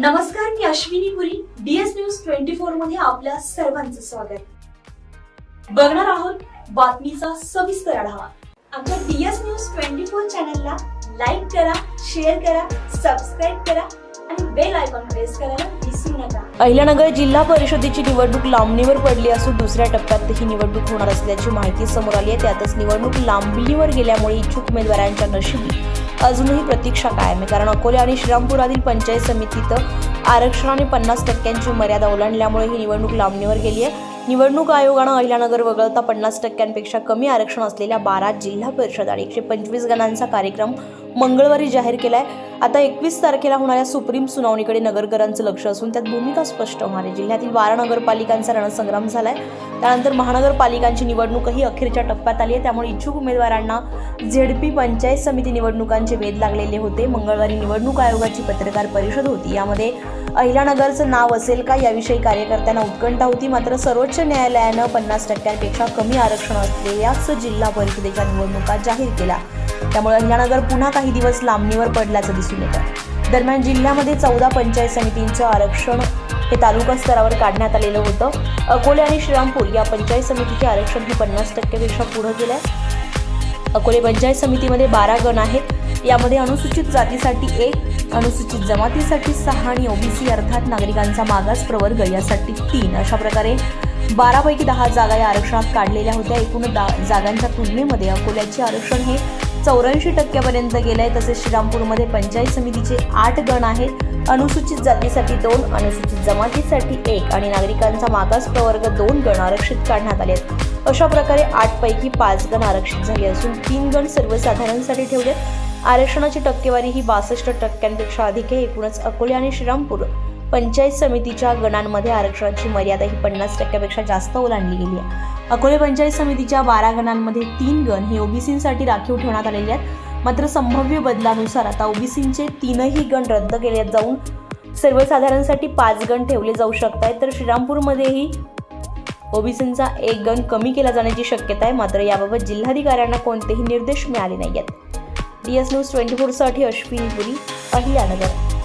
नमस्कार मी Ashwini Puri. DS news twenty फोरमध्ये आपल्या सर्वांचं स्वागत. बघणार आहोत बातमीचा सविस्तर आढावा. आमच्या डीएस न्यूज ट्वेंटी फोर चॅनलला लाईक करा शेअर करा सबस्क्राईब करा आणि बेल आयकॉन प्रेस करायला विसरू नका. अहिल्यानगर जिल्हा परिषदेची निवडणूक लांबणीवर पडली असून दुसऱ्या टप्प्यात ही निवडणूक होणार असल्याची माहिती समोर आली आहे. त्यातच निवडणूक लांबणीवर गेल्यामुळे इच्छुक उमेदवारांच्या नशिबी अजूनही प्रतीक्षा कायम आहे. कारण अकोले आणि श्रीरामपुरातील पंचायत समितीत आरक्षणाने पन्नास टक्क्यांची मर्यादा ओलांडल्यामुळे ही निवडणूक लांबणीवर गेली आहे. निवडणूक आयोगानं अहिल्यानगर वगळता पन्नास टक्क्यांपेक्षा कमी आरक्षण असलेल्या बारा जिल्हा परिषद आणि एकशे पंचवीस गणांचा कार्यक्रम मंगळवारी जाहीर केलाय. आता एकवीस तारखेला होणाऱ्या सुप्रीम सुनावणीकडे नगरकरांचं लक्ष असून त्यात भूमिका स्पष्ट होणार आहे. जिल्ह्यातील बारा नगरपालिकांचा रणसंग्राम झालाय. त्यानंतर महानगरपालिकांची निवडणूकही अखेरच्या टप्प्यात आली आहे. त्यामुळे इच्छुक उमेदवारांना झेडपी पंचायत समिती निवडणुकांचे वेध लागलेले होते. मंगळवारी निवडणूक आयोगाची पत्रकार परिषद होती. यामध्ये अहिलानगरचं नाव असेल का याविषयी कार्यकर्त्यांना उत्कंठा होती. मात्र सर्वोच्च न्यायालयानं पन्नास टक्क्यांपेक्षा कमी आरक्षण असलेल्याच जिल्हा परिषदेच्या निवडणुका जाहीर केल्या. त्यामुळे अहिल्यानगर पुन्हा काही दिवस लांबणीवर पडल्याचं दिसून येतं. दरम्यान जिल्ह्यामध्ये चौदा पंचायत समितींचं आरक्षण हे तालुका स्तरावर काढण्यात आलेलं होतं. अकोले आणि श्रीरामपूर या पंचायत समितीचे आरक्षण हे पन्नास टक्क्यापेक्षा पुढं गेलं आहे अकोले पंचायत समितीमध्ये बारा गण आहेत. यामध्ये अनुसूचित जातीसाठी एक अनुसूचित जमातीसाठी सहा आणि ओबीसी अर्थात नागरिकांचा मागास प्रवर्ग यासाठी तीन. अशा प्रकारे बारापैकी दहा जागा या आरक्षणात काढलेल्या होत्या. एकूण दा जागांच्या तुलनेमध्ये अकोल्याचे आरक्षण हे चौऱ्याऐंशी टक्क्यापर्यंत गेलं आहे तसेच श्रीरामपूरमध्ये पंचायत समितीचे आठ गण आहेत. अनुसूचित जातीसाठी दोन अनुसूचित जमातीसाठी एक आणि नागरिकांचा मागास प्रवर्ग दोन गण आरक्षित काढण्यात आले आहेत अशा प्रकारे आठ पैकी पाच गण आरक्षित झाले असून तीन गण सर्वसाधारणसाठी ठेवले आरक्षणाची टक्केवारी ही बासष्ट टक्क्यांपेक्षा अधिक आहे. एकूणच अकोले आणि श्रीरामपूर पंचायत समितीच्या गणांमध्ये आरक्षणाची मर्यादा ही पन्नास टक्क्यापेक्षा जास्त ओलांडली गेली आहे. अकोले पंचायत समितीच्या बारा गणांमध्ये तीन गण हे ओबीसींसाठी राखीव ठेवण्यात आलेले आहेत. मात्र संभाव्य बदलानुसार आता ओबीसींचे तीनही गण रद्द केले जाऊन सर्वसाधारणसाठी पाच गण ठेवले जाऊ शकत आहेत. तर श्रीरामपूरमध्येही ओबीसींचा एक गण कमी केला जाण्याची शक्यता आहे. मात्र याबाबत जिल्हाधिकाऱ्यांना कोणतेही निर्देश मिळाले नाही आहेत डी एस न्यूज ट्वेंटी फोरसाठी अश्विनी पुरी पहिल्यानगर